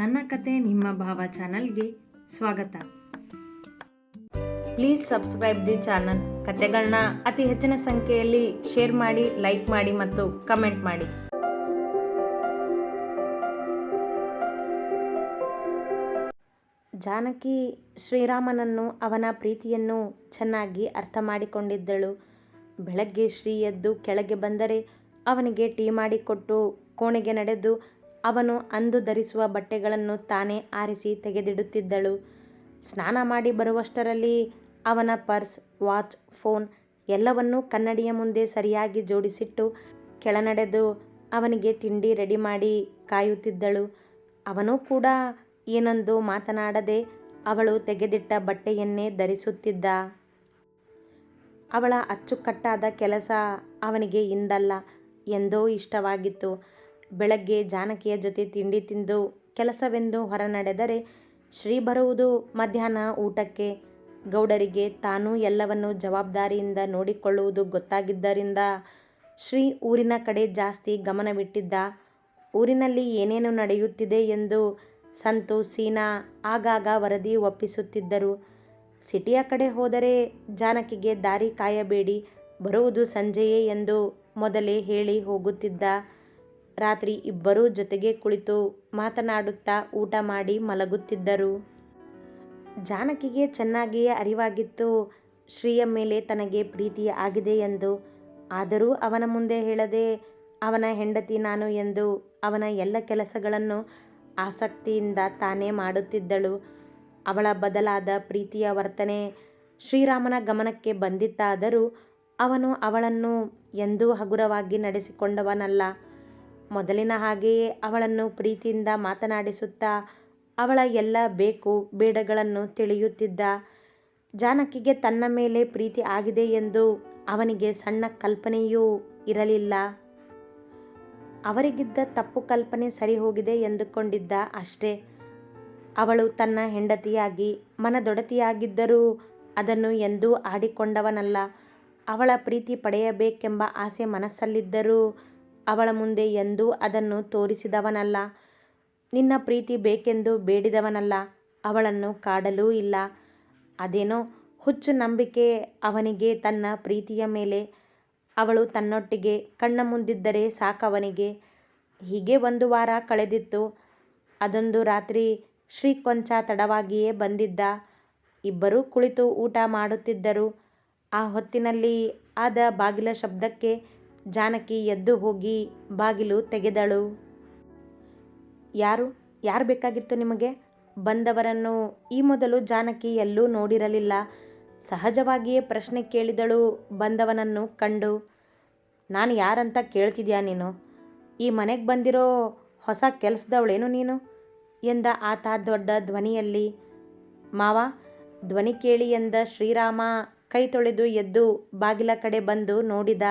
ನನ್ನ ಕತೆ ನಿಮ್ಮ ಭಾವ ಚಾನಲ್ಗೆ ಸ್ವಾಗತ. Please subscribe the channel. ಕತೆಗಳನ್ನ ಅತಿ ಹೆಚ್ಚಿನ ಸಂಖ್ಯೆಯಲ್ಲಿ ಶೇರ್ ಮಾಡಿ, ಲೈಕ್ ಮಾಡಿ ಮತ್ತು ಕಮೆಂಟ್ ಮಾಡಿ. ಜಾನಕಿ ಶ್ರೀರಾಮನನ್ನು ಅವನ ಪ್ರೀತಿಯನ್ನು ಚೆನ್ನಾಗಿ ಅರ್ಥ ಮಾಡಿಕೊಂಡಿದ್ದಳು. ಬೆಳಗ್ಗೆ ಶ್ರೀ ಎದ್ದು ಕೆಳಗೆ ಬಂದರೆ ಅವನಿಗೆ ಟೀ ಮಾಡಿಕೊಟ್ಟು ಕೋಣೆಗೆ ನಡೆದು ಅವನು ಅಂದು ಧರಿಸುವ ಬಟ್ಟೆಗಳನ್ನು ತಾನೇ ಆರಿಸಿ ತೆಗೆದಿಡುತ್ತಿದ್ದಳು. ಸ್ನಾನ ಮಾಡಿ ಬರುವಷ್ಟರಲ್ಲಿ ಅವನ ಪರ್ಸ್, ವಾಚ್, ಫೋನ್ ಎಲ್ಲವನ್ನೂ ಕನ್ನಡಿಯ ಮುಂದೆ ಸರಿಯಾಗಿ ಜೋಡಿಸಿಟ್ಟು ಕೆಳನಡೆದು ಅವನಿಗೆ ತಿಂಡಿ ರೆಡಿ ಮಾಡಿ ಕಾಯುತ್ತಿದ್ದಳು. ಅವನು ಕೂಡ ಏನೊಂದು ಮಾತನಾಡದೆ ಅವಳು ತೆಗೆದಿಟ್ಟ ಬಟ್ಟೆಯನ್ನೇ ಧರಿಸುತ್ತಿದ್ದ. ಅವಳ ಅಚ್ಚುಕಟ್ಟಾದ ಕೆಲಸ ಅವನಿಗೆ ಇಂದಲ್ಲ, ಎಂದೋ ಇಷ್ಟವಾಗಿತ್ತು. ಬೆಳಗ್ಗೆ ಜಾನಕಿಯ ಜೊತೆ ತಿಂಡಿ ತಿಂದು ಕೆಲಸವೆಂದು ಹೊರ ನಡೆದರೆ ಶ್ರೀ ಬರುವುದು ಮಧ್ಯಾಹ್ನ ಊಟಕ್ಕೆ. ಗೌಡರಿಗೆ ತಾನೂ ಎಲ್ಲವನ್ನು ಜವಾಬ್ದಾರಿಯಿಂದ ನೋಡಿಕೊಳ್ಳುವುದು ಗೊತ್ತಾಗಿದ್ದರಿಂದ ಶ್ರೀ ಊರಿನ ಕಡೆ ಜಾಸ್ತಿ ಗಮನವಿಟ್ಟಿದ್ದ. ಊರಿನಲ್ಲಿ ಏನೇನು ನಡೆಯುತ್ತಿದೆ ಎಂದು ಸಂತು ಸೀನಾ ಆಗಾಗ ವರದಿ ಒಪ್ಪಿಸುತ್ತಿದ್ದರು. ಸಿಟಿಯ ಕಡೆ ಹೋದರೆ ಜಾನಕಿಗೆ ದಾರಿ ಕಾಯಬೇಡಿ, ಬರುವುದು ಸಂಜೆಯೇ ಎಂದು ಮೊದಲೇ ಹೇಳಿ ಹೋಗುತ್ತಿದ್ದ. ರಾತ್ರಿ ಇಬ್ಬರೂ ಜೊತೆಗೆ ಕುಳಿತು ಮಾತನಾಡುತ್ತಾ ಊಟ ಮಾಡಿ ಮಲಗುತ್ತಿದ್ದರು. ಜಾನಕಿಗೆ ಚೆನ್ನಾಗಿಯೇ ಅರಿವಾಗಿತ್ತು. ಶ್ರೀಯ ಮೇಲೆ ತನಗೆ ಪ್ರೀತಿ ಆಗಿದೆ ಎಂದು. ಆದರೂ ಅವನ ಮುಂದೆ ಹೇಳದೆ, ಅವನ ಹೆಂಡತಿ ನಾನು ಎಂದು ಅವನ ಎಲ್ಲ ಕೆಲಸಗಳನ್ನು ಆಸಕ್ತಿಯಿಂದ ತಾನೇ ಮಾಡುತ್ತಿದ್ದಳು. ಅವಳ ಬದಲಾದ ಪ್ರೀತಿಯ ವರ್ತನೆ ಶ್ರೀರಾಮನ ಗಮನಕ್ಕೆ ಬಂದಿತ್ತಾದರೂ ಅವನು ಅವಳನ್ನು ಎಂದೂ ಹಗುರವಾಗಿ ನಡೆಸಿಕೊಂಡವನಲ್ಲ. ಮೊದಲಿನ ಹಾಗೆಯೇ ಅವಳನ್ನು ಪ್ರೀತಿಯಿಂದ ಮಾತನಾಡಿಸುತ್ತಾ ಅವಳ ಎಲ್ಲ ಬೇಕು ಬೇಡಗಳನ್ನು ತಿಳಿಯುತ್ತಿದ್ದ ಜಾನಕಿಗೆ ತನ್ನ ಮೇಲೆ ಪ್ರೀತಿ ಆಗಿದೆ ಎಂದು ಅವನಿಗೆ ಸಣ್ಣ ಕಲ್ಪನೆಯೂ ಇರಲಿಲ್ಲ. ಅವರಿಗಿದ್ದ ತಪ್ಪು ಕಲ್ಪನೆ ಸರಿ ಹೋಗಿದೆ ಎಂದುಕೊಂಡಿದ್ದ ಅಷ್ಟೇ. ಅವಳು ತನ್ನ ಹೆಂಡತಿಯಾಗಿ, ಮನದೊಡತಿಯಾಗಿದ್ದರೂ ಅದನ್ನು ಎಂದೂ ಆಡಿಕೊಂಡವನಲ್ಲ. ಅವಳ ಪ್ರೀತಿ ಪಡೆಯಬೇಕೆಂಬ ಆಸೆ ಮನಸ್ಸಲ್ಲಿದ್ದರೂ ಅವಳ ಮುಂದೆ ಎಂದೂ ಅದನ್ನು ತೋರಿಸಿದವನಲ್ಲ. ನಿನ್ನ ಪ್ರೀತಿ ಬೇಕೆಂದು ಬೇಡಿದವನಲ್ಲ. ಅವಳನ್ನು ಕಾಡಲೂ ಇಲ್ಲ. ಅದೇನೋ ಹುಚ್ಚು ನಂಬಿಕೆ ಅವನಿಗೆ ತನ್ನ ಪ್ರೀತಿಯ ಮೇಲೆ. ಅವಳು ತನ್ನೊಟ್ಟಿಗೆ ಕಣ್ಣ ಮುಂದಿದ್ದರೆ ಸಾಕವನಿಗೆ. ಹೀಗೆ ಒಂದು ವಾರ ಕಳೆದಿತ್ತು. ಅದೊಂದು ರಾತ್ರಿ ಶ್ರೀ ಕೊಂಚ ತಡವಾಗಿಯೇ ಬಂದಿದ್ದ. ಇಬ್ಬರೂ ಕುಳಿತು ಊಟ ಮಾಡುತ್ತಿದ್ದರು. ಆ ಹೊತ್ತಿನಲ್ಲಿ ಆದ ಬಾಗಿಲ ಶಬ್ದಕ್ಕೆ ಜಾನಕಿ ಎದ್ದು ಹೋಗಿ ಬಾಗಿಲು ತೆಗೆದಳು. ಯಾರು? ಯಾರು ಬೇಕಾಗಿತ್ತು ನಿಮಗೆ? ಬಂದವರನ್ನು ಈ ಮೊದಲು ಜಾನಕಿ ಎಲ್ಲೂ ನೋಡಿರಲಿಲ್ಲ. ಸಹಜವಾಗಿಯೇ ಪ್ರಶ್ನೆ ಕೇಳಿದಳು ಬಂದವನನ್ನು ಕಂಡು. ನಾನು ಯಾರಂತ ಕೇಳ್ತಿದ್ಯಾ ನೀನು? ಈ ಮನೆಗೆ ಬಂದಿರೋ ಹೊಸ ಕೆಲಸದವಳೇನು ನೀನು? ಎಂದ ಆತ ದೊಡ್ಡ ಧ್ವನಿಯಲ್ಲಿ. ಮಾವ, ಧ್ವನಿ ಕೇಳಿ ಎಂದ ಶ್ರೀರಾಮ ಕೈ ತೊಳೆದು ಎದ್ದು ಬಾಗಿಲ ಕಡೆ ಬಂದು ನೋಡಿದ.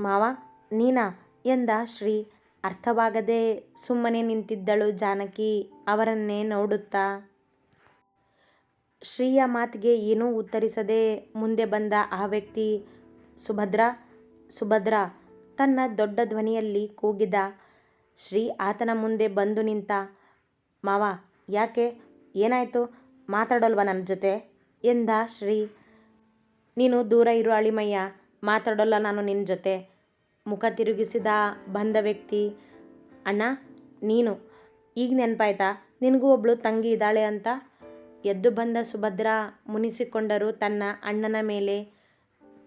ಮಾವ, ನೀನಾ? ಎಂದ ಶ್ರೀ. ಅರ್ಥವಾಗದೆ ಸುಮ್ಮನೆ ನಿಂತಿದ್ದಳು ಜಾನಕಿ, ಅವರನ್ನೇ ನೋಡುತ್ತಾ. ಶ್ರೀಯ ಮಾತಿಗೆ ಏನೂ ಉತ್ತರಿಸದೆ ಮುಂದೆ ಬಂದ ಆ ವ್ಯಕ್ತಿ, ಸುಭದ್ರ ಸುಭದ್ರ. ತನ್ನ ದೊಡ್ಡ ಧ್ವನಿಯಲ್ಲಿ ಕೂಗಿದ ಶ್ರೀ ಆತನ ಮುಂದೆ ಬಂದು ನಿಂತ, ಮಾವ, ಯಾಕೆ? ಏನಾಯಿತು? ಮಾತಾಡೋಲ್ವ ನನ್ನ ಜೊತೆ? ಎಂದ ಶ್ರೀ. ನೀನು ದೂರ ಇರು ಅಳಿಮಯ್ಯ. ಮಾತಾಡೋಲ್ಲ ನಾನು ನಿನ್ನ ಜೊತೆ. ಮುಖ ತಿರುಗಿಸಿದ ಬಂದ ವ್ಯಕ್ತಿ, ಅಣ್ಣ, ನೀನು. ಈಗ ನೆನಪಾಯ್ತಾ? ನಿನಗೂ ಒಬ್ಳು ತಂಗಿ ಇದ್ದಾಳೆ ಅಂತ? ಎದ್ದು ಬಂದ ಸುಭದ್ರ ಮುನಿಸಿಕೊಂಡರು ತನ್ನ ಅಣ್ಣನ ಮೇಲೆ.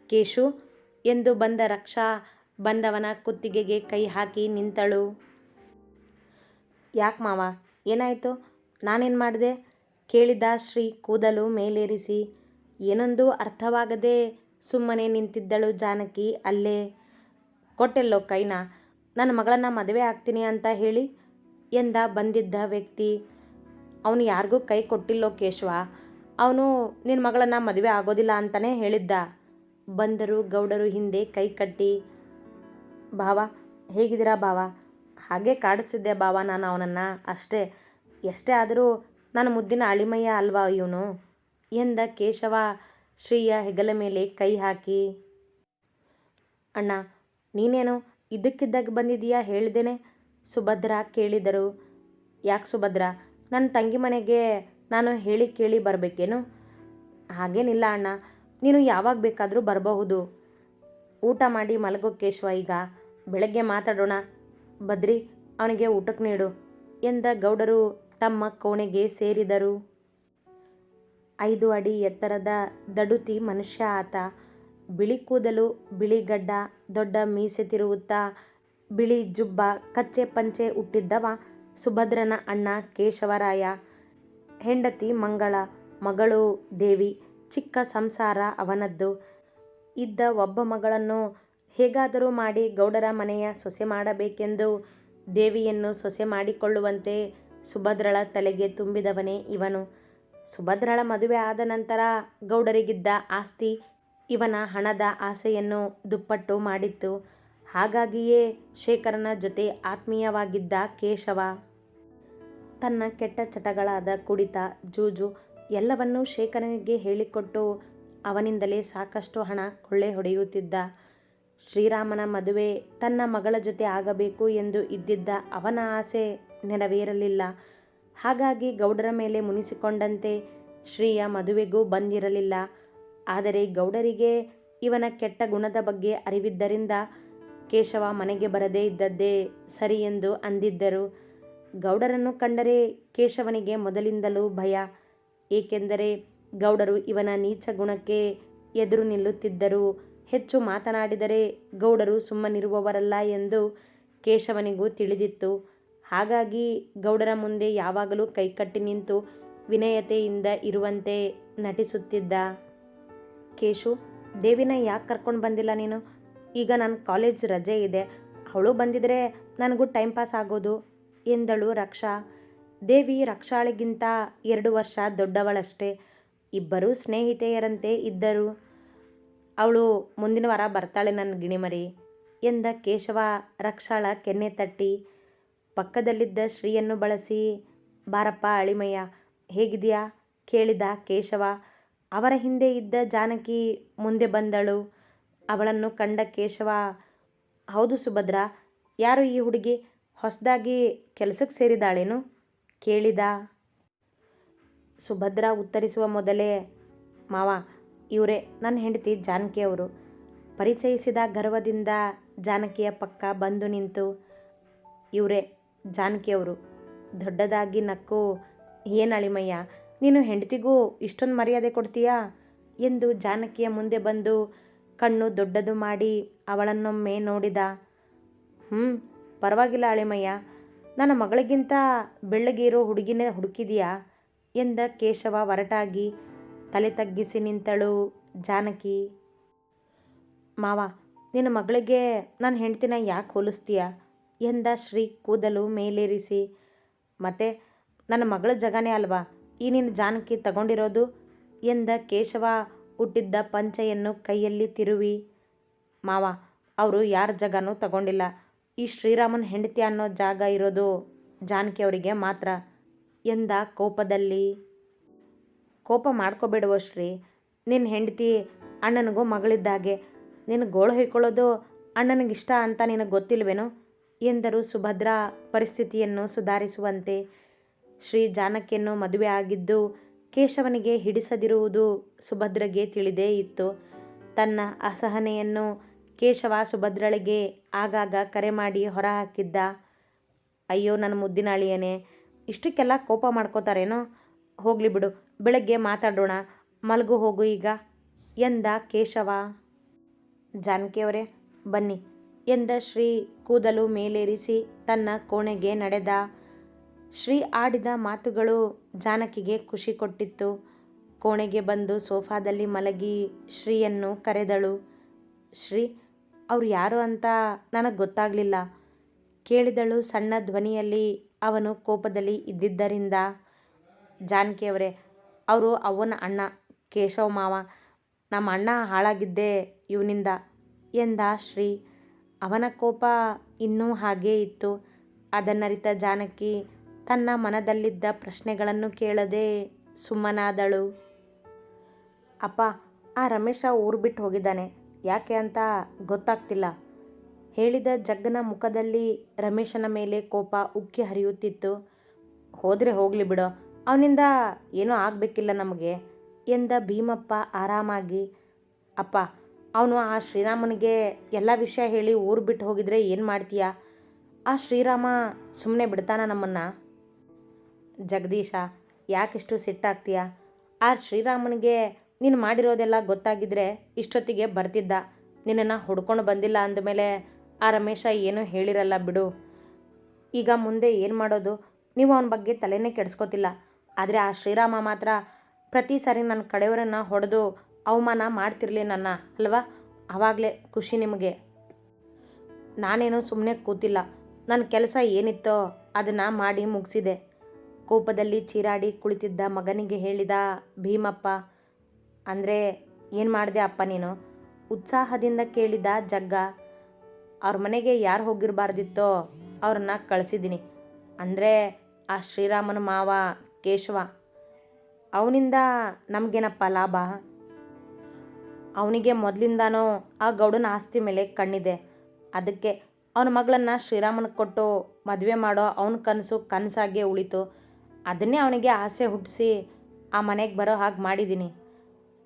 ಕೇಶು, ಎಂದು ಬಂದ ರಕ್ಷಾ ಬಂದವನ ಕುತ್ತಿಗೆಗೆ ಕೈ ಹಾಕಿ ನಿಂತಳು. ಯಾಕೆ ಮಾವ, ಏನಾಯಿತು? ನಾನೇನು ಮಾಡಿದೆ? ಕೇಳಿದ ಶ್ರೀ ಕೂದಲು ಮೇಲೇರಿಸಿ. ಏನೊಂದು ಅರ್ಥವಾಗದೆ ಸುಮ್ಮನೆ ನಿಂತಿದ್ದಳು ಜಾನಕಿ. ಅಲ್ಲೇ, ಕೊಟ್ಟೆಲ್ಲೋ ಕೈನ? ನನ್ನ ಮಗಳನ್ನು ಮದುವೆ ಆಗ್ತೀನಿ ಅಂತ ಹೇಳಿ? ಎಂದ ಬಂದಿದ್ದ ವ್ಯಕ್ತಿ. ಅವನು ಯಾರಿಗೂ ಕೈ ಕೊಟ್ಟಿಲ್ಲೋ ಕೇಶವ? ಅವನು ನಿನ್ನ ಮಗಳನ್ನು ಮದುವೆ ಆಗೋದಿಲ್ಲ ಅಂತಲೇ ಹೇಳಿದ್ದ. ಬಂದರು ಗೌಡರು ಹಿಂದೆ ಕೈ ಕಟ್ಟಿ. ಭಾವ, ಹೇಗಿದ್ದೀರಾ ಭಾವ? ಹಾಗೆ ಕಾಡಿಸಿದ್ದೆ ಭಾವ ನಾನು ಅವನನ್ನು. ಅಷ್ಟೇ, ಎಷ್ಟೇ ಆದರೂ ನನ್ನ ಮುದ್ದಿನ ಅಳಿಮಯ್ಯ ಅಲ್ವಾ ಇವನು? ಎಂದ ಕೇಶವ. ಶ್ರೀಯ ಹೆಗಲ ಮೇಲೆ ಕೈ ಹಾಕಿ, ಅಣ್ಣ, ನೀನೇನು ಇದ್ದಕ್ಕಿದ್ದಾಗ ಬಂದಿದೀಯಾ ಹೇಳ್ದೇನೆ ಸುಭದ್ರ ಕೇಳಿದರು, ಯಾಕೆ ಸುಭದ್ರ? ನನ್ನ ತಂಗಿ ಮನೆಗೆ ನಾನು ಹೇಳಿ ಕೇಳಿ ಬರಬೇಕೇನು? ಹಾಗೇನಿಲ್ಲ ಅಣ್ಣ, ನೀನು ಯಾವಾಗ ಬೇಕಾದರೂ ಬರಬಹುದು. ಊಟ ಮಾಡಿ ಮಲಗೋಕೇಶ್ವ ಈಗ. ಬೆಳಗ್ಗೆ ಮಾತಾಡೋಣ. ಬದ್ರಿ ಅವನಿಗೆ ಊಟಕ್ಕೆ ನೀಡು. ಎಂದ ಗೌಡರು ತಮ್ಮ ಕೋಣೆಗೆ ಸೇರಿದರು. ಐದು ಅಡಿ ಎತ್ತರದ ದಡುತಿ ಮನುಷ್ಯ ಆತ. ಬಿಳಿ ಕೂದಲು, ಬಿಳಿ ಗಡ್ಡ, ದೊಡ್ಡ ಮೀಸೆ ತಿರುವುತ್ತಾ ಬಿಳಿ ಜುಬ್ಬ, ಕಚ್ಚೆ ಪಂಚೆ ಹುಟ್ಟಿದ್ದವ ಸುಭದ್ರನ ಅಣ್ಣ ಕೇಶವರಾಯ. ಹೆಂಡತಿ ಮಂಗಳ, ಮಗಳು ದೇವಿ, ಚಿಕ್ಕ ಸಂಸಾರ ಅವನದ್ದು. ಇದ್ದ ಒಬ್ಬ ಮಗಳನ್ನು ಹೇಗಾದರೂ ಮಾಡಿ ಗೌಡರ ಮನೆಯ ಸೊಸೆ ಮಾಡಬೇಕೆಂದು ದೇವಿಯನ್ನು ಸೊಸೆ ಮಾಡಿಕೊಳ್ಳುವಂತೆ ಸುಭದ್ರಳ ತಲೆಗೆ ತುಂಬಿದವನೇ ಇವನು. ಸುಭದ್ರಳ ಮದುವೆ ಆದ ನಂತರ ಗೌಡರಿಗಿದ್ದ ಆಸ್ತಿ, ಇವನ ಹಣದ ಆಸೆಯನ್ನು ದುಪ್ಪಟ್ಟು ಮಾಡಿತ್ತು. ಹಾಗಾಗಿಯೇ ಶೇಖರನ ಜೊತೆ ಆತ್ಮೀಯವಾಗಿದ್ದ ಕೇಶವ, ತನ್ನ ಕೆಟ್ಟ ಚಟಗಳಾದ ಕುಡಿತ, ಜೂಜು ಎಲ್ಲವನ್ನೂ ಶೇಖರನಿಗೆ ಹೇಳಿಕೊಟ್ಟು ಅವನಿಂದಲೇ ಸಾಕಷ್ಟು ಹಣ ಕೊಳ್ಳೆ ಹೊಡೆಯುತ್ತಿದ್ದ. ಶ್ರೀರಾಮನ ಮದುವೆ ತನ್ನ ಮಗಳ ಜೊತೆ ಆಗಬೇಕು ಎಂದು ಇದ್ದಿದ್ದ ಅವನ ಆಸೆ ನೆರವೇರಲಿಲ್ಲ. ಹಾಗಾಗಿ ಗೌಡರ ಮೇಲೆ ಮುನಿಸಿಕೊಂಡಂತೆ ಶ್ರೀಯ ಮದುವೆಗೂ ಬಂದಿರಲಿಲ್ಲ. ಆದರೆ ಗೌಡರಿಗೆ ಇವನ ಕೆಟ್ಟ ಗುಣದ ಬಗ್ಗೆ ಅರಿವಿದ್ದರಿಂದ ಕೇಶವ ಮನೆಗೆ ಬರದೇ ಇದ್ದದ್ದೇ ಸರಿ ಎಂದು ಅಂದಿದ್ದರು. ಗೌಡರನ್ನು ಕಂಡರೆ ಕೇಶವನಿಗೆ ಮೊದಲಿಂದಲೂ ಭಯ. ಏಕೆಂದರೆ ಗೌಡರು ಇವನ ನೀಚ ಗುಣಕ್ಕೆ ಎದುರು ನಿಲ್ಲುತ್ತಿದ್ದರು ಹೆಚ್ಚು ಮಾತನಾಡಿದರೆ ಗೌಡರು ಸುಮ್ಮನಿರುವವರಲ್ಲ ಎಂದು ಕೇಶವನಿಗೂ ತಿಳಿದಿತ್ತು. ಹಾಗಾಗಿ ಗೌಡರ ಮುಂದೆ ಯಾವಾಗಲೂ ಕೈಕಟ್ಟಿ ನಿಂತು ವಿನಯತೆಯಿಂದ ಇರುವಂತೆ ನಟಿಸುತ್ತಿದ್ದ ಕೇಶು, ದೇವಿನ ಯಾಕೆ ಕರ್ಕೊಂಡು ಬಂದಿಲ್ಲ ನೀನು? ಈಗ ನನ್ನ ಕಾಲೇಜ್ ರಜೆ ಇದೆ. ಅವಳು ಬಂದಿದ್ರೆ ನನಗೂ ಟೈಮ್ ಪಾಸ್ ಆಗೋದು ಎಂದಳು ರಕ್ಷಾ. ದೇವಿ ರಕ್ಷಾಳಿಗಿಂತ ಎರಡು ವರ್ಷ ದೊಡ್ಡವಳಷ್ಟೇ. ಇಬ್ಬರೂ ಸ್ನೇಹಿತೆಯರಂತೆ ಇದ್ದರು. ಅವಳು, ಮುಂದಿನ ವಾರ ಬರ್ತಾಳೆ ನನ್ನ ಗಿಣಿಮರಿ ಎಂದ ಕೇಶವ ರಕ್ಷಾಳ ಕೆನ್ನೆ ತಟ್ಟಿ. ಪಕ್ಕದಲ್ಲಿದ್ದ ಶ್ರೀಯನ್ನು ಬಳಸಿ, ಬಾರಪ್ಪ, ಅಳಿಮಯ್ಯ ಹೇಗಿದೆಯಾ ಕೇಳಿದ ಕೇಶವ. ಅವರ ಹಿಂದೆ ಇದ್ದ ಜಾನಕಿ ಮುಂದೆ ಬಂದಳು. ಅವಳನ್ನು ಕಂಡ ಕೇಶವ, ಹೌದು ಸುಭದ್ರ, ಯಾರು ಈ ಹುಡುಗಿ? ಹೊಸದಾಗಿ ಕೆಲಸಕ್ಕೆ ಸೇರಿದಾಳೇನು? ಕೇಳಿದ. ಸುಭದ್ರ ಉತ್ತರಿಸುವ ಮೊದಲೇ, ಮಾವ, ಇವರೇ ನನ್ನ ಹೆಂಡತಿ ಜಾನಕಿ ಅವರು. ಪರಿಚಯಿಸಿದ ಗರ್ವದಿಂದ ಜಾನಕಿಯ ಪಕ್ಕ ಬಂದು ನಿಂತು, ಇವರೇ ಜಾನಕಿಯವರು ದೊಡ್ಡದಾಗಿ ನಕ್ಕು, ಏನು ಅಳಿಮಯ್ಯ? ನೀನು ಹೆಂಡತಿಗೂ ಇಷ್ಟೊಂದು ಮರ್ಯಾದೆ ಕೊಡ್ತೀಯಾ? ಎಂದು ಜಾನಕಿಯ ಮುಂದೆ ಬಂದು ಕಣ್ಣು ದೊಡ್ಡದು ಮಾಡಿ ಅವಳನ್ನೊಮ್ಮೆ ನೋಡಿದ. ಹ್ಞೂ ಪರವಾಗಿಲ್ಲ ಅಳಿಮಯ್ಯ. ನನ್ನ ಮಗಳಿಗಿಂತ ಬೆಳ್ಳಗಿರೋ ಹುಡುಗಿನೇ ಹುಡುಕಿದೀಯಾ? ಎಂದ ಕೇಶವ ಒರಟಾಗಿ ತಲೆ ತಗ್ಗಿಸಿ ನಿಂತಳು ಜಾನಕಿ. ಮಾವ, ನಿನ್ನ ಮಗಳಿಗೆ ನನ್ನ ಹೆಂಡ್ತಿನ ಯಾಕೆ ಹೋಲಿಸ್ತೀಯ? ಎಂದ ಶ್ರೀ ಕೂದಲು ಮೇಲೇರಿಸಿ, ಮತ್ತೆ ನನ್ನ ಮಗಳ ಜಗನೇ ಅಲ್ವಾ? ಈ ನಿನ್ನ ಜಾನಕಿ ತಗೊಂಡಿರೋದು? ಎಂದ ಕೇಶವ ಹುಟ್ಟಿದ್ದ ಪಂಚೆಯನ್ನು ಕೈಯಲ್ಲಿ ತಿರುವಿ, ಮಾವ, ಅವರು ಯಾರ ಜಗನೂ ತಗೊಂಡಿಲ್ಲ. ಈ ಶ್ರೀರಾಮನ ಹೆಂಡತಿ ಅನ್ನೋ ಜಾಗ ಇರೋದು ಜಾನಕಿ ಅವರಿಗೆ ಮಾತ್ರ ಎಂದ ಕೋಪದಲ್ಲಿ. ಕೋಪ ಮಾಡ್ಕೋಬೇಡುವ ಶ್ರೀ, ನಿನ್ನ ಹೆಂಡತಿ ಅಣ್ಣನಿಗೂ ಮಗಳಿದ್ದಾಗೆ, ನಿನ್ನ ಗೋಳು ಹೊಯ್ಕೊಳ್ಳೋದು ಅಣ್ಣನಿಗಿಷ್ಟ ಅಂತ ನಿನಗೆ ಗೊತ್ತಿಲ್ವೇನೋ? ಎಂದರು ಸುಭದ್ರ ಪರಿಸ್ಥಿತಿಯನ್ನು ಸುಧಾರಿಸುವಂತೆ ಶ್ರೀ ಜಾನಕಿಯನ್ನು ಮದುವೆ ಆಗಿದ್ದು ಕೇಶವನಿಗೆ ಹಿಡಿಸದಿರುವುದು ಸುಭದ್ರಗೆ ತಿಳಿದೇ ಇತ್ತು. ತನ್ನ ಅಸಹನೆಯನ್ನು ಕೇಶವ ಸುಭದ್ರಳಿಗೆ ಆಗಾಗ ಕರೆ ಮಾಡಿ ಹೊರಹಾಕಿದ್ದ, ಅಯ್ಯೋ, ನನ್ನ ಮುದ್ದಿನ ಅಳಿಯನೇ ಇಷ್ಟಕ್ಕೆಲ್ಲ ಕೋಪ ಮಾಡ್ಕೋತಾರೇನೋ? ಹೋಗಲಿ ಬಿಡು, ಬೆಳಗ್ಗೆ ಮಾತಾಡೋಣ, ಮಲಗು ಹೋಗು ಈಗ, ಎಂದ ಕೇಶವ. ಜಾನಕಿಯವರೇ, ಬನ್ನಿ ಎಂದ ಶ್ರೀ ಕೂದಲು ಮೇಲೇರಿಸಿ ತನ್ನ ಕೋಣೆಗೆ ನಡೆದ. ಶ್ರೀ ಆಡಿದ ಮಾತುಗಳು ಜಾನಕಿಗೆ ಖುಷಿ ಕೊಟ್ಟಿತ್ತು. ಕೋಣೆಗೆ ಬಂದು ಸೋಫಾದಲ್ಲಿ ಮಲಗಿ ಶ್ರೀಯನ್ನು ಕರೆದಳು. ಶ್ರೀ, ಅವ್ರು ಯಾರು ಅಂತ ನನಗೆ ಗೊತ್ತಾಗಲಿಲ್ಲ. ಕೇಳಿದಳು ಸಣ್ಣ ಧ್ವನಿಯಲ್ಲಿ ಅವನು ಕೋಪದಲ್ಲಿ ಇದ್ದಿದ್ದರಿಂದ. ಜಾನಕಿಯವರೇ, ಅವರು ಅವನ ಅಣ್ಣ ಕೇಶವ ಮಾವ, ನಮ್ಮ ಅಣ್ಣ ಹಾಳಾಗಿದ್ದೆ ಇವನಿಂದ ಎಂದ ಶ್ರೀ. ಅವನ ಕೋಪ ಇನ್ನೂ ಹಾಗೇ ಇತ್ತು. ಅದನ್ನರಿತ ಜಾನಕಿ ತನ್ನ ಮನದಲ್ಲಿದ್ದ ಪ್ರಶ್ನೆಗಳನ್ನು ಕೇಳದೆ ಸುಮ್ಮನಾದಳು. ಅಪ್ಪ, ಆ ರಮೇಶ ಊರು ಬಿಟ್ಟು ಹೋಗಿದ್ದಾನೆ. ಯಾಕೆ ಅಂತ ಗೊತ್ತಾಗ್ತಿಲ್ಲ. ಹೇಳಿದ ಜಗ್ಗನ ಮುಖದಲ್ಲಿ ರಮೇಶನ ಮೇಲೆ ಕೋಪ ಉಕ್ಕಿ ಹರಿಯುತ್ತಿತ್ತು. ಹೋದರೆ ಹೋಗಲಿ ಬಿಡು. ಅವನಿಂದ ಏನೂ ಆಗಬೇಕಿಲ್ಲ ನಮಗೆ ಎಂದ ಭೀಮಪ್ಪ ಆರಾಮಾಗಿ. ಅಪ್ಪ ಅವನು ಆ ಶ್ರೀರಾಮನಿಗೆ ಎಲ್ಲ ವಿಷಯ ಹೇಳಿ ಊರು ಬಿಟ್ಟು ಹೋಗಿದ್ರೆ ಏನು ಮಾಡ್ತೀಯಾ? ಆ ಶ್ರೀರಾಮ ಸುಮ್ಮನೆ ಬಿಡ್ತಾನ ನಮ್ಮನ್ನು. ಜಗದೀಶ ಯಾಕಿಷ್ಟು ಸಿಟ್ಟಾಗ್ತೀಯ? ಆ ಶ್ರೀರಾಮನಿಗೆ ನೀನು ಮಾಡಿರೋದೆಲ್ಲ ಗೊತ್ತಾಗಿದ್ರೆ ಇಷ್ಟೊತ್ತಿಗೆ ಬರ್ತಿದ್ದ. ನಿನ್ನನ್ನು ಹುಡ್ಕೊಂಡು ಬಂದಿಲ್ಲ ಅಂದಮೇಲೆ ಆ ರಮೇಶ ಏನೂ ಹೇಳಿರಲ್ಲ ಬಿಡು. ಈಗ ಮುಂದೆ ಏನು ಮಾಡೋದು? ನೀವು ಅವನ ಬಗ್ಗೆ ತಲೆನೇ ಕೆಡಿಸ್ಕೋತಿಲ್ಲ. ಆದರೆ ಆ ಶ್ರೀರಾಮ ಮಾತ್ರ ಪ್ರತಿ ಸಾರಿ ನನ್ನ ಕಡೆಯವರನ್ನು ಹೊಡೆದು ಅವಮಾನ ಮಾಡ್ತಿರಲಿ ನನ್ನ, ಅಲ್ವಾ? ಆವಾಗಲೇ ಖುಷಿ ನಿಮಗೆ. ನಾನೇನು ಸುಮ್ಮನೆ ಕೂತಿಲ್ಲ. ನನ್ನ ಕೆಲಸ ಏನಿತ್ತೋ ಅದನ್ನು ಮಾಡಿ ಮುಗಿಸಿದೆ. ಕೋಪದಲ್ಲಿ ಚೀರಾಡಿ ಕುಳಿತಿದ್ದ ಮಗನಿಗೆ ಹೇಳಿದ, ಭೀಮಪ್ಪ, ಅಂದರೆ ಏನು ಮಾಡಿದೆ ಅಪ್ಪ ನೀನು? ಉತ್ಸಾಹದಿಂದ ಕೇಳಿದ ಜಗ್ಗ, ಅವ್ರ ಮನೆಗೆ ಯಾರು ಹೋಗಿರಬಾರ್ದಿತ್ತೋ ಅವ್ರನ್ನ ಕಳಿಸಿದ್ದೀನಿ ಅಂದರೆ ಆ ಶ್ರೀರಾಮನ ಮಾವ ಕೇಶವ. ಅವನಿಂದ ನಮಗೇನಪ್ಪ ಲಾಭ? ಅವನಿಗೆ ಮೊದಲಿಂದಾನೂ ಆ ಗೌಡನ ಆಸ್ತಿ ಮೇಲೆ ಕಣ್ಣಿದೆ. ಅದಕ್ಕೆ ಅವನ ಮಗಳನ್ನು ಶ್ರೀರಾಮನ ಕೊಟ್ಟು ಮದುವೆ ಮಾಡೋ ಅವನ ಕನಸು ಕನಸಾಗೆ ಉಳಿತು. ಅದನ್ನೇ ಅವನಿಗೆ ಆಸೆ ಹುಟ್ಟಿಸಿ ಆ ಮನೆಗೆ ಬರೋ ಹಾಗೆ ಮಾಡಿದ್ದೀನಿ.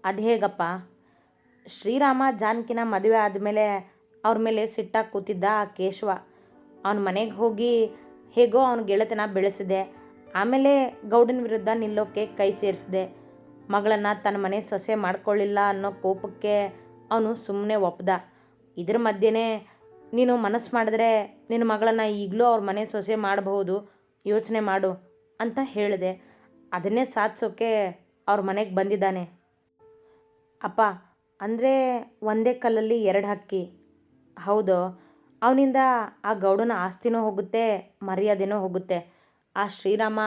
ಅದು ಹೇಗಪ್ಪ? ಶ್ರೀರಾಮ ಜಾನಕಿನ ಮದುವೆ ಆದಮೇಲೆ ಅವ್ರ ಮೇಲೆ ಸಿಟ್ಟಾಗಿ ಕೂತಿದ್ದ ಆ ಕೇಶವ. ಅವನ ಮನೆಗೆ ಹೋಗಿ ಹೇಗೋ ಅವನ ಗೆಳೆತನ ಬೆಳೆಸಿದೆ. ಆಮೇಲೆ ಗೌಡನ ವಿರುದ್ಧ ನಿಲ್ಲೋಕ್ಕೆ ಕೈ ಸೇರಿಸಿದೆ. ಮಗಳನ್ನು ತನ್ನ ಮನೆ ಸೊಸೆ ಮಾಡ್ಕೊಳ್ಳಿಲ್ಲ ಅನ್ನೋ ಕೋಪಕ್ಕೆ ಅವನು ಸುಮ್ಮನೆ ಒಪ್ಪದ ಇದ್ರ ಮಧ್ಯೆನೇ ನೀನು ಮನಸ್ಸು ಮಾಡಿದ್ರೆ ನಿನ್ನ ಮಗಳನ್ನು ಈಗಲೂ ಅವ್ರ ಮನೆ ಸೊಸೆ ಮಾಡಬಹುದು, ಯೋಚನೆ ಮಾಡು ಅಂತ ಹೇಳಿದೆ. ಅದನ್ನೇ ಸಾಧಿಸೋಕ್ಕೆ ಅವ್ರ ಮನೆಗೆ ಬಂದಿದ್ದಾನೆ. ಅಪ್ಪ, ಅಂದರೆ ಒಂದೇ ಕಲ್ಲಲ್ಲಿ ಎರಡು ಹಕ್ಕಿ. ಹೌದು, ಅವನಿಂದ ಆ ಗೌಡನ ಆಸ್ತಿನೂ ಹೋಗುತ್ತೆ, ಮರ್ಯಾದೆನೂ ಹೋಗುತ್ತೆ. ಆ ಶ್ರೀರಾಮ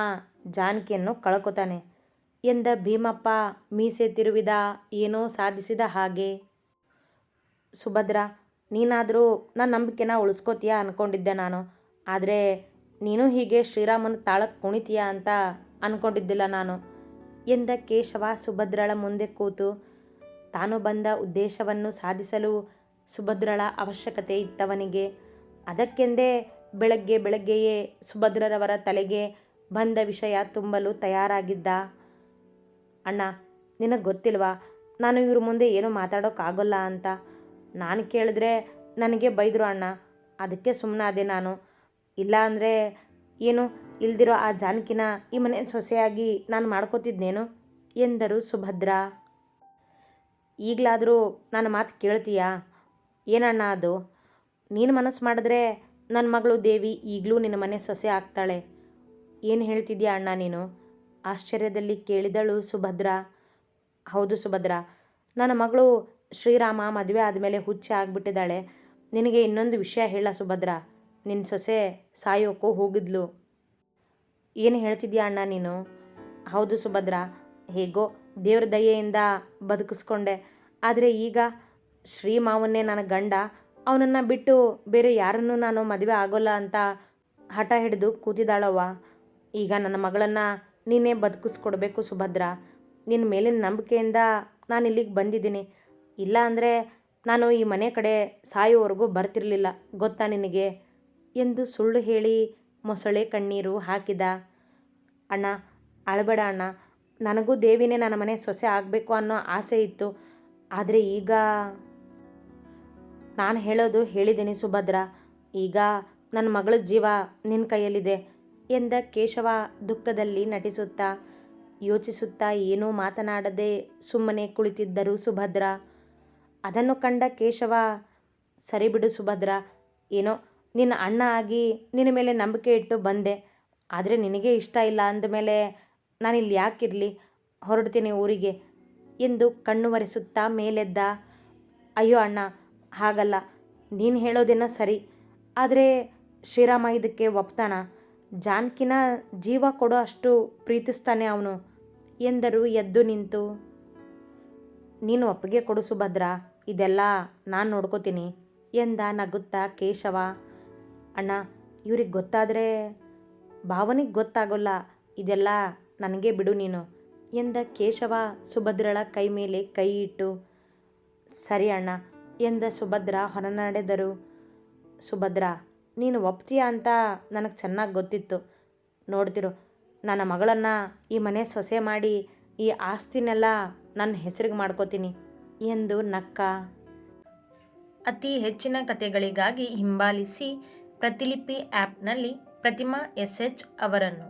ಜಾನಕಿಯನ್ನು ಕಳ್ಕೊತಾನೆ. ಎಂದ ಭೀಮಪ್ಪ ಮೀಸೆ ತಿರುವಿದ ಏನೋ ಸಾಧಿಸಿದ ಹಾಗೆ. ಸುಭದ್ರ, ನೀನಾದರೂ ನನ್ನ ನಂಬಿಕೆನ ಉಳಿಸ್ಕೋತೀಯ ಅಂದ್ಕೊಂಡಿದ್ದೆ ನಾನು. ಆದರೆ ನೀನು ಹೀಗೆ ಶ್ರೀರಾಮನ ತಾಳಕ್ಕೆ ಕುಣಿತೀಯ ಅಂತ ಅಂದ್ಕೊಂಡಿದ್ದಿಲ್ಲ ನಾನು. ಎಂದ ಕೇಶವ ಸುಭದ್ರಳ ಮುಂದೆ ಕೂತು, ತಾನು ಬಂದ ಉದ್ದೇಶವನ್ನು ಸಾಧಿಸಲು ಸುಭದ್ರಳ ಅವಶ್ಯಕತೆ ಇತ್ತವನಿಗೆ. ಅದಕ್ಕೆಂದೇ ಬೆಳಗ್ಗೆ ಬೆಳಗ್ಗೆಯೇ ಸುಭದ್ರರವರ ತಲೆಗೆ ಬಂದ ವಿಷಯ ತುಂಬಲು ತಯಾರಾಗಿದ್ದ. ಅಣ್ಣ, ನಿನಗೆ ಗೊತ್ತಿಲ್ವಾ? ನಾನು ಇವ್ರ ಮುಂದೆ ಏನೂ ಮಾತಾಡೋಕ್ಕಾಗಲ್ಲ ಅಂತ. ನಾನು ಕೇಳಿದ್ರೆ ನನಗೆ ಬೈದರು ಅಣ್ಣ. ಅದಕ್ಕೆ ಸುಮ್ಮನಾದೆ ನಾನು. ಇಲ್ಲ ಅಂದರೆ ಏನು ಇಲ್ದಿರೋ ಆ ಜಾನಕಿನ ಈ ಮನೆ ಸೊಸೆಯಾಗಿ ನಾನು ಮಾಡ್ಕೋತಿದ್ನೇನು? ಎಂದರು ಸುಭದ್ರ. ಈಗಲಾದರೂ ನನ್ನ ಮಾತು ಕೇಳ್ತೀಯಾ? ಏನಣ್ಣ ಅದು? ನೀನು ಮನಸ್ಸು ಮಾಡಿದ್ರೆ ನನ್ನ ಮಗಳು ದೇವಿ ಈಗಲೂ ನಿನ್ನ ಮನೆ ಸೊಸೆ ಆಗ್ತಾಳೆ. ಏನು ಹೇಳ್ತಿದ್ಯಾ ಅಣ್ಣ ನೀನು? ಆಶ್ಚರ್ಯದಲ್ಲಿ ಕೇಳಿದಳು ಸುಭದ್ರ. ಹೌದು ಸುಭದ್ರ, ನನ್ನ ಮಗಳು ಶ್ರೀರಾಮ ಮದುವೆ ಆದಮೇಲೆ ಹುಚ್ಚೆ ಆಗಿಬಿಟ್ಟಿದ್ದಾಳೆ. ನಿನಗೆ ಇನ್ನೊಂದು ವಿಷಯ ಹೇಳ ಸುಭದ್ರ. ನಿನ್ನ ಸೊಸೆ ಸಾಯೋಕ್ಕೂ ಹೋಗಿದ್ಲು. ಏನು ಹೇಳ್ತಿದ್ಯಾ ಅಣ್ಣ ನೀನು? ಹೌದು ಸುಭದ್ರ, ಹೇಗೋ ದೇವ್ರ ದಯೆಯಿಂದ ಬದುಕಿಸ್ಕೊಂಡೆ. ಆದರೆ ಈಗ ಶ್ರೀ ಮಾವನ್ನೇ ನನ್ನ ಗಂಡ, ಅವನನ್ನು ಬಿಟ್ಟು ಬೇರೆ ಯಾರನ್ನೂ ನಾನು ಮದುವೆ ಆಗೋಲ್ಲ ಅಂತ ಹಠ ಹಿಡಿದು ಕೂತಿದ್ದಾಳವ್ವ. ಈಗ ನನ್ನ ಮಗಳನ್ನು ನೀನೇ ಬದುಕಿಸ್ಕೊಡ್ಬೇಕು ಸುಭದ್ರ. ನಿನ್ನ ಮೇಲಿನ ನಂಬಿಕೆಯಿಂದ ನಾನು ಇಲ್ಲಿಗೆ ಬಂದಿದ್ದೀನಿ. ಇಲ್ಲ ಅಂದರೆ ನಾನು ಈ ಮನೆ ಕಡೆ ಸಾಯೋವರೆಗೂ ಬರ್ತಿರಲಿಲ್ಲ, ಗೊತ್ತಾ ನಿನಗೆ? ಎಂದು ಸುಳ್ಳು ಹೇಳಿ ಮೊಸಳೆ ಕಣ್ಣೀರು ಹಾಕಿದ. ಅಣ್ಣ, ಅಳಬೇಡ ಅಣ್ಣ. ನನಗೂ ದೇವಿನೇ ನನ್ನ ಮನೆ ಸೊಸೆ ಆಗಬೇಕು ಅನ್ನೋ ಆಸೆ ಇತ್ತು. ಆದರೆ ಈಗ ನಾನು ಹೇಳೋದು ಹೇಳಿದ್ದೀನಿ ಸುಭದ್ರ. ಈಗ ನನ್ನ ಮಗಳ ಜೀವ ನಿನ್ನ ಕೈಯಲ್ಲಿದೆ. ಎಂದ ಕೇಶವ ದುಃಖದಲ್ಲಿ ನಟಿಸುತ್ತಾ, ಯೋಚಿಸುತ್ತಾ ಏನೂ ಮಾತನಾಡದೆ ಸುಮ್ಮನೆ ಕುಳಿತಿದ್ದರು ಸುಭದ್ರ. ಅದನ್ನು ಕಂಡ ಕೇಶವ ಸರಿ ಬಿಡು ಸುಭದ್ರ, ಏನೋ ನಿನ್ನ ಅಣ್ಣ ಆಗಿ ನಿನ್ನ ಮೇಲೆ ನಂಬಿಕೆ ಇಟ್ಟು ಬಂದೆ, ಆದರೆ ನಿನಗೆ ಇಷ್ಟ ಇಲ್ಲ ಅಂದಮೇಲೆ ನಾನಿಲ್ಲಿ ಯಾಕಿರಲಿ, ಹೊರಡ್ತೀನಿ ಊರಿಗೆ ಎಂದು ಕಣ್ಣು ಒರೆಸುತ್ತಾ ಮೇಲೆದ್ದ, ಅಯ್ಯೋ ಅಣ್ಣ, ಹಾಗಲ್ಲ, ನೀನು ಹೇಳೋದೇನೋ ಸರಿ, ಆದರೆ ಶ್ರೀರಾಮ ಇದಕ್ಕೆ ಒಪ್ತಾನ? ಜಾನಕಿನ ಜೀವ ಕೊಡೋ ಅಷ್ಟು ಪ್ರೀತಿಸ್ತಾನೆ ಅವನು. ಎಂದರು ಎದ್ದು ನಿಂತು. ನೀನು ಒಪ್ಪಿಗೆ ಕೊಡು ಸುಭದ್ರ ಇದೆಲ್ಲ ನಾನು ನೋಡ್ಕೋತೀನಿ ಎಂದ ನಗುತ್ತಾ ಕೇಶವ. ಅಣ್ಣ, ಇವ್ರಿಗೆ ಗೊತ್ತಾದರೆ ಭಾವನಿಗೆ ಗೊತ್ತಾಗೋಲ್ಲ, ಇದೆಲ್ಲ ನನಗೆ ಬಿಡು ನೀನು ಎಂದ ಕೇಶವ ಸುಭದ್ರಳ ಕೈ ಮೇಲೆ ಕೈ ಇಟ್ಟು. ಸರಿ ಅಣ್ಣ ಎಂದ ಸುಭದ್ರ ಹೊರನಡೆದರು. ಸುಭದ್ರ ನೀನು ಒಪ್ತೀಯ ಅಂತ ನನಗೆ ಚೆನ್ನಾಗಿ ಗೊತ್ತಿತ್ತು. ನೋಡ್ತಿರು, ನನ್ನ ಮಗಳನ್ನು ಈ ಮನೆ ಸೊಸೆ ಮಾಡಿ ಈ ಆಸ್ತಿನೆಲ್ಲ ನನ್ನ ಹೆಸರಿಗೆ ಮಾಡ್ಕೋತೀನಿ ಎಂದು ನಕ್ಕ ಅತಿ ಹೆಚ್ಚಿನ ಕಥೆಗಳಿಗಾಗಿ ಹಿಂಬಾಲಿಸಿ ಪ್ರತಿಲಿಪಿ ಆ್ಯಪ್ನಲ್ಲಿ ಪ್ರತಿಮಾ ಎಸ್ ಎಚ್ ಅವರನ್ನು.